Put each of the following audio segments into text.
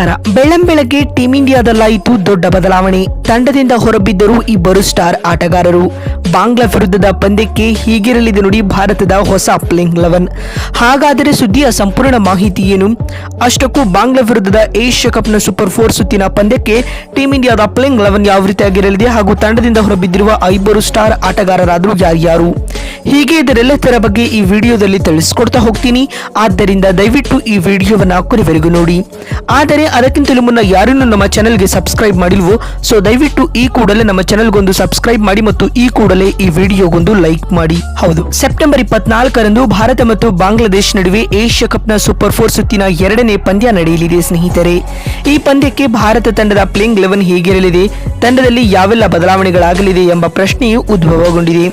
ನಮಸ್ಕಾರ. ಬೆಳ್ಳಂಬೆಳಗ್ಗೆ ಟೀಂ ಇಂಡಿಯಾದಲ್ಲಾಯಿತು ದೊಡ್ಡ ಬದಲಾವಣೆ. ತಂಡದಿಂದ ಹೊರಬಿದ್ದರು ಇಬ್ಬರು ಸ್ಟಾರ್ ಆಟಗಾರರು. ಬಾಂಗ್ಲಾ ವಿರುದ್ಧದ ಪಂದ್ಯಕ್ಕೆ ಹೀಗಿರಲಿದೆ ನೋಡಿ ಭಾರತದ ಹೊಸ ಪ್ಲೇಯಿಂಗ್ ಲೆವೆನ್. ಹಾಗಾದರೆ ಸುದ್ದಿಯ ಸಂಪೂರ್ಣ ಮಾಹಿತಿ ಏನು? ಅಷ್ಟಕ್ಕೂ ಬಾಂಗ್ಲಾ ವಿರುದ್ಧದ ಏಷ್ಯಾ ಕಪ್ನ ಸೂಪರ್ ಫೋರ್ ಸುತ್ತಿನ ಪಂದ್ಯಕ್ಕೆ ಟೀಂ ಇಂಡಿಯಾದ ಪ್ಲೇಯಿಂಗ್ ಲೆವೆನ್ ಯಾವ ರೀತಿಯಾಗಿರಲಿದೆ ಹಾಗೂ ತಂಡದಿಂದ ಹೊರಬಿದ್ದಿರುವ ಆ ಇಬ್ಬರು ಸ್ಟಾರ್ ಆಟಗಾರರಾದರೂ ಯಾರ್ಯಾರು? ಹೀಗೆ ಇದರೆಲ್ಲದರ ಬಗ್ಗೆ ಈ ವಿಡಿಯೋದಲ್ಲಿ ತಿಳಿಸ್ಕೊಡ್ತಾ ಹೋಗ್ತೀನಿ. ಆದ್ದರಿಂದ ದಯವಿಟ್ಟು ಈ ವಿಡಿಯೋವನ್ನು ಕೊನೆವರೆಗೂ ನೋಡಿ. ಆದರೆ ಅದಕ್ಕಿಂತಲೂ ಮುನ್ನ ಯಾರನ್ನು ನಮ್ಮ ಚಾನೆಲ್ಗೆ ಸಬ್ಸ್ಕ್ರೈಬ್ ಮಾಡಿಲ್ವೋ, ಸೊ ದಯವಿಟ್ಟು ಈ ಕೂಡಲೇ ನಮ್ಮ ಚಾನೆಲ್ಗೊಂದು ಸಬ್ಸ್ಕ್ರೈಬ್ ಮಾಡಿ ಮತ್ತು ಈ ಕೂಡಲೇ ಈ ವಿಡಿಯೋಗೊಂದು ಲೈಕ್ ಮಾಡಿ. ಹೌದು, ಸೆಪ್ಟೆಂಬರ್ ಇಪ್ಪತ್ನಾಲ್ಕರಂದು ಭಾರತ ಮತ್ತು ಬಾಂಗ್ಲಾದೇಶ್ ನಡುವೆ ಏಷ್ಯಾ ಕಪ್ನ ಸೂಪರ್ ಫೋರ್ ಸುತ್ತಿನ ಎರಡನೇ ಪಂದ್ಯ ನಡೆಯಲಿದೆ ಸ್ನೇಹಿತರೆ. ಈ ಪಂದ್ಯಕ್ಕೆ ಭಾರತ ತಂಡದ ಪ್ಲೇಯಿಂಗ್ ಲೆವೆನ್ ಹೇಗಿರಲಿದೆ, ತಂಡದಲ್ಲಿ ಯಾವೆಲ್ಲ ಬದಲಾವಣೆಗಳಾಗಲಿದೆ ಎಂಬ ಪ್ರಶ್ನೆಯು ಉದ್ಭವಗೊಂಡಿದೆ.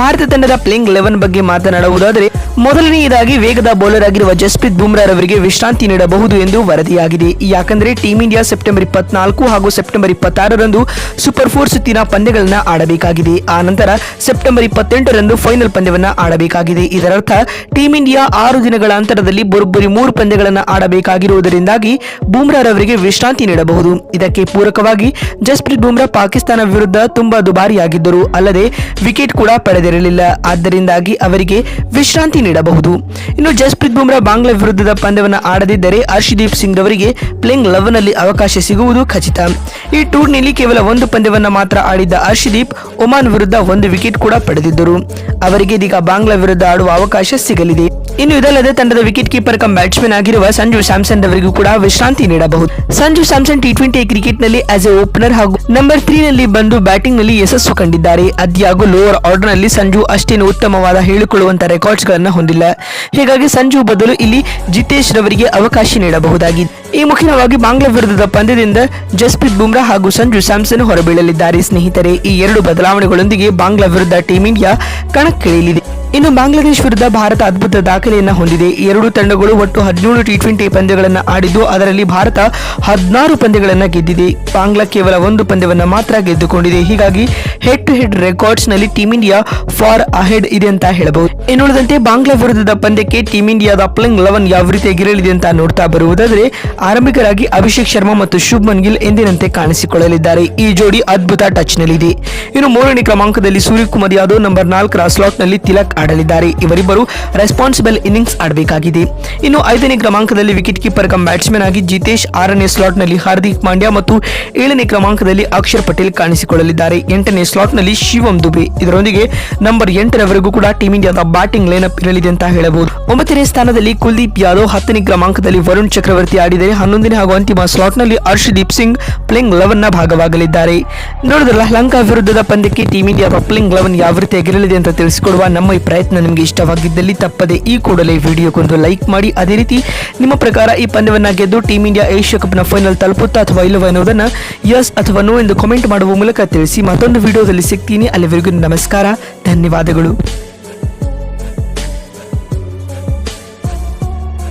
ಭಾರತ ತಂಡದ ಪ್ಲೇಯಿಂಗ್ ಲೆವೆನ್ ಬಗ್ಗೆ ಮಾತನಾಡುವುದಾದರೆ ಮೊದಲನೆಯದಾಗಿ ವೇಗದ ಬೌಲರ್ ಆಗಿರುವ ಜಸ್ಪ್ರೀತ್ ಬುಮ್ರಾ ರವರಿಗೆ ವಿಶ್ರಾಂತಿ ನೀಡಬಹುದು ಎಂದು ವರದಿಯಾಗಿದೆ. ಯಾಕಂದ್ರೆ ಟೀಂ ಇಂಡಿಯಾ ಸೆಪ್ಟೆಂಬರ್ ಇಪ್ಪತ್ನಾಲ್ಕು ಹಾಗೂ ಸೆಪ್ಟೆಂಬರ್ ಇಪ್ಪತ್ತಾರರಂದು ಸೂಪರ್ ಫೋರ್ ಸುತ್ತಿನ ಪಂದ್ಯಗಳನ್ನು ಆಡಬೇಕಾಗಿದೆ. ಆ ನಂತರ ಸೆಪ್ಟೆಂಬರ್ ಇಪ್ಪತ್ತೆಂಟರಂದು ಫೈನಲ್ ಪಂದ್ಯವನ್ನು ಆಡಬೇಕಾಗಿದೆ. ಇದರರ್ಥ ಟೀಂ ಇಂಡಿಯಾ ಆರು ದಿನಗಳ ಅಂತರದಲ್ಲಿ ಬರೋಬ್ಬರಿ ಮೂರು ಪಂದ್ಯಗಳನ್ನು ಆಡಬೇಕಾಗಿರುವುದರಿಂದಾಗಿ ಬುಮ್ರಾ ರವರಿಗೆ ವಿಶ್ರಾಂತಿ ನೀಡಬಹುದು. ಇದಕ್ಕೆ ಪೂರಕವಾಗಿ ಜಸ್ಪ್ರೀತ್ ಬುಮ್ರಾ ಪಾಕಿಸ್ತಾನ ವಿರುದ್ಧ ತುಂಬಾ ದುಬಾರಿಯಾಗಿದ್ದರು. ಅಲ್ಲದೆ ವಿಕೆಟ್ ಕೂಡ ಪಡೆದಿರಲಿಲ್ಲ. ಆದ್ದರಿಂದಾಗಿ ಅವರಿಗೆ ವಿಶ್ರಾಂತಿ ನೀಡಬಹುದು. ಇನ್ನು ಜಸ್ಪ್ರೀತ್ ಬುಮ್ರಾ ಬಾಂಗ್ಲಾ ವಿರುದ್ಧದ ಪಂದ್ಯವನ್ನು ಆಡದಿದ್ದರೆ ಹರ್ಷದೀಪ್ ಸಿಂಗ್ ಅವರಿಗೆ ಪ್ಲೇಯಿಂಗ್ ಲೆವೆನ್ ಅಲ್ಲಿ ಅವಕಾಶ ಸಿಗುವುದು ಖಚಿತ. ಈ ಟೂರ್ನಿಯಲ್ಲಿ ಕೇವಲ ಒಂದು ಪಂದ್ಯವನ್ನು ಮಾತ್ರ ಆಡಿದ್ದ ಹರ್ಷದೀಪ್ ಒಮಾನ್ ವಿರುದ್ಧ ಒಂದು ವಿಕೆಟ್ ಕೂಡ ಪಡೆದಿದ್ದರು. ಅವರಿಗೆ ಇದೀಗ ಬಾಂಗ್ಲಾ ವಿರುದ್ಧ ಆಡುವ ಅವಕಾಶ ಸಿಗಲಿದೆ. ಇನ್ನು ಇದಲ್ಲದೆ ತಂಡದ ವಿಕೆಟ್ ಕೀಪರ್ ಕಮ್ ಬ್ಯಾಟ್ಸ್ಮನ್ ಆಗಿರುವ ಸಂಜು ಸ್ಯಾಮ್ಸನ್ ಅವರಿಗೂ ಕೂಡ ವಿಶ್ರಾಂತಿ ನೀಡಬಹುದು. ಸಂಜು ಸ್ಯಾಮ್ಸನ್ ಟಿ ಟ್ವೆಂಟಿ ಕ್ರಿಕೆಟ್ನಲ್ಲಿ ಆಸ್ ಎ ಓಪನರ್ ಹಾಗೂ ನಂಬರ್ ತ್ರೀ ನಲ್ಲಿ ಬಂದು ಬ್ಯಾಟಿಂಗ್ನಲ್ಲಿ ಯಶಸ್ಸು ಕಂಡಿದ್ದಾರೆ. ಅದ್ಯಾಗೂ ಲೋವರ್ ಆರ್ಡರ್ನಲ್ಲಿ ಸಂಜು ಅಷ್ಟೇನು ಉತ್ತಮವಾದ ಹೇಳಿಕೊಳ್ಳುವಂತಹ ರೆಕಾರ್ಡ್ಸ್ ಗಳನ್ನ ಹೊಂದಿಲ್ಲ. ಹೀಗಾಗಿ ಸಂಜು ಬದಲು ಇಲ್ಲಿ ಜಿತೇಶ್ ರವರಿಗೆ ಅವಕಾಶ ನೀಡಬಹುದಾಗಿ ಈ ಮುಖ್ಯವಾಗಿ ಬಾಂಗ್ಲಾ ವಿರುದ್ಧದ ಪಂದ್ಯದಿಂದ ಜಸ್ಪ್ರೀತ್ ಬುಮ್ರಾ ಹಾಗೂ ಸಂಜು ಸ್ಯಾಮ್ಸನ್ ಹೊರಬೀಳಲಿದ್ದಾರೆ. ಸ್ನೇಹಿತರೆ, ಈ ಎರಡು ಬದಲಾವಣೆಗಳೊಂದಿಗೆ ಬಾಂಗ್ಲಾ ವಿರುದ್ಧ ಟೀಂ ಇಂಡಿಯಾ ಕಣಕ್ಕಿಳಿಯಲಿದೆ. ಇನ್ನು ಬಾಂಗ್ಲಾದೇಶ್ ವಿರುದ್ಧ ಭಾರತ ಅದ್ಭುತ ದಾಖಲೆಯನ್ನು ಹೊಂದಿದೆ. ಎರಡು ತಂಡಗಳು ಒಟ್ಟು ಹದಿನೇಳು ಟಿ ಟ್ವೆಂಟಿ ಪಂದ್ಯಗಳನ್ನು ಆಡಿದ್ದು, ಅದರಲ್ಲಿ ಭಾರತ ಹದಿನಾರು ಪಂದ್ಯಗಳನ್ನು ಗೆದ್ದಿದೆ. ಬಾಂಗ್ಲಾ ಕೇವಲ ಒಂದು ಪಂದ್ಯವನ್ನು ಮಾತ್ರ ಗೆದ್ದುಕೊಂಡಿದೆ. ಹೀಗಾಗಿ ಹೆಡ್ ಟು ಹೆಡ್ ರೆಕಾರ್ಡ್ಸ್ನಲ್ಲಿ ಟೀಂ ಇಂಡಿಯಾ ಫಾರ್ ಅಹೆಡ್ ಇದೆ ಅಂತ ಹೇಳಬಹುದು. ಇನ್ನುಳಿದಂತೆ ಬಾಂಗ್ಲಾ ವಿರುದ್ಧದ ಪಂದ್ಯಕ್ಕೆ ಟೀಂ ಇಂಡಿಯಾದ ಅಪ್ಲಿಂಗ್ ಲೆವೆನ್ ಯಾವ ರೀತಿಯಾಗಿರಲಿದೆ ಅಂತ ನೋಡ್ತಾ ಬರುವುದಾದರೆ, ಆರಂಭಿಕರಾಗಿ ಅಭಿಷೇಕ್ ಶರ್ಮಾ ಮತ್ತು ಶುಭ್ಮನ್ ಗಿಲ್ ಎಂದಿನಂತೆ ಕಾಣಿಸಿಕೊಳ್ಳಲಿದ್ದಾರೆ. ಈ ಜೋಡಿ ಅದ್ಭುತ ಟಚ್ ನಲ್ಲಿದೆ. ಇನ್ನು ಮೂರನೇ ಕ್ರಮಾಂಕದಲ್ಲಿ ಸೂರ್ಯಕುಮಾರ್ ಯಾದವ್ ನಂಬರ್ ನಾಲ್ಕರ ಸ್ಲಾಟ್ನಲ್ಲಿ ತಿಲಕ್ ಆಡಲಿದ್ದಾರೆ. ಇವರಿಬ್ಬರು ರೆಸ್ಪಾನ್ಸಿಬಲ್ ಇನ್ನಿಂಗ್ಸ್ ಆಡಬೇಕಾಗಿದೆ. ಇನ್ನು ಐದನೇ ಕ್ರಮಾಂಕದಲ್ಲಿ ವಿಕೆಟ್ ಕೀಪರ್ ಕಮ್ ಬ್ಯಾಟ್ಸ್ಮನ್ ಆಗಿ ಜಿತೇಶ್ ಆರನೇ ಸ್ಲಾಟ್ನಲ್ಲಿ ಹಾರ್ದಿಕ್ ಪಾಂಡ್ಯ ಮತ್ತು ಏಳನೇ ಕ್ರಮಾಂಕದಲ್ಲಿ ಅಕ್ಷರ್ ಪಟೇಲ್ ಕಾಣಿಸಿಕೊಳ್ಳಲಿದ್ದಾರೆ. ಎಂಟನೇ ಸ್ಲಾಟ್ನಲ್ಲಿ ಶಿವಂ ದುಬೆ. ಇದರೊಂದಿಗೆ ನಂಬರ್ ಎಂಟರವರೆಗೂ ಕೂಡ ಟೀಂ ಇಂಡಿಯಾದ ಬ್ಯಾಟಿಂಗ್ ಲೈನಪ್ ಇರಲಿದೆ ಅಂತ ಹೇಳಬಹುದು. ಒಂಬತ್ತನೇ ಸ್ಥಾನದಲ್ಲಿ ಕುಲ್ದೀಪ್ ಯಾದವ್ ಹತ್ತನೇ ಕ್ರಮಾಂಕದಲ್ಲಿ ವರುಣ್ ಚಕ್ರವರ್ತಿ ಆಡಿದರೆ ಹನ್ನೊಂದನೇ ಹಾಗೂ ಅಂತಿಮ ಸ್ಲಾಟ್ನಲ್ಲಿ ಹರ್ಷದೀಪ್ ಸಿಂಗ್, ಪ್ಲೇಯಿಂಗ್ನ ಭಾಗವಾಗಲಿದ್ದಾರೆ. ನೋಡಿದ್ರಲ್ಲ ಲಂಕಾ ವಿರುದ್ಧದ ಪಂದ್ಯಕ್ಕೆ ಟೀಂ ಇಂಡಿಯಾದ ಪ್ಲೇಯಿಂಗ್ ಲೆವೆನ್ ಯಾವ ರೀತಿಯಾಗಿರಲಿದೆ ಅಂತ ತಿಳಿಸಿಕೊಡುವ ನಮ್ಮ ಈ ಪ್ರಯತ್ನ ನಿಮಗೆ ಇಷ್ಟವಾಗಿದ್ದಲ್ಲಿ ತಪ್ಪದೆ ಈ ಕೂಡಲೇ ವಿಡಿಯೋಗೊಂದು ಲೈಕ್ ಮಾಡಿ. ಅದೇ ರೀತಿ ನಿಮ್ಮ ಪ್ರಕಾರ ಈ ಪಂದ್ಯವನ್ನು ಗೆದ್ದು ಟೀಂ ಇಂಡಿಯಾ ಏಷ್ಯಾ ಕಪ್ನ ಫೈನಲ್ ತಲುಪುತ್ತಾ ಅಥವಾ ಇಲ್ಲವೋ ಎನ್ನುವುದನ್ನು ಯಸ್ ಅಥವಾ ನೋ ಎಂದು ಕಾಮೆಂಟ್ ಮಾಡುವ ಮೂಲಕ ತಿಳಿಸಿ. ಮತ್ತೊಂದು ವಿಡಿಯೋದಲ್ಲಿ ಸಿಗ್ತೀನಿ. ಅಲ್ಲಿವರೆಗೂ ನಮಸ್ಕಾರ. ಧನ್ಯವಾದಗಳು.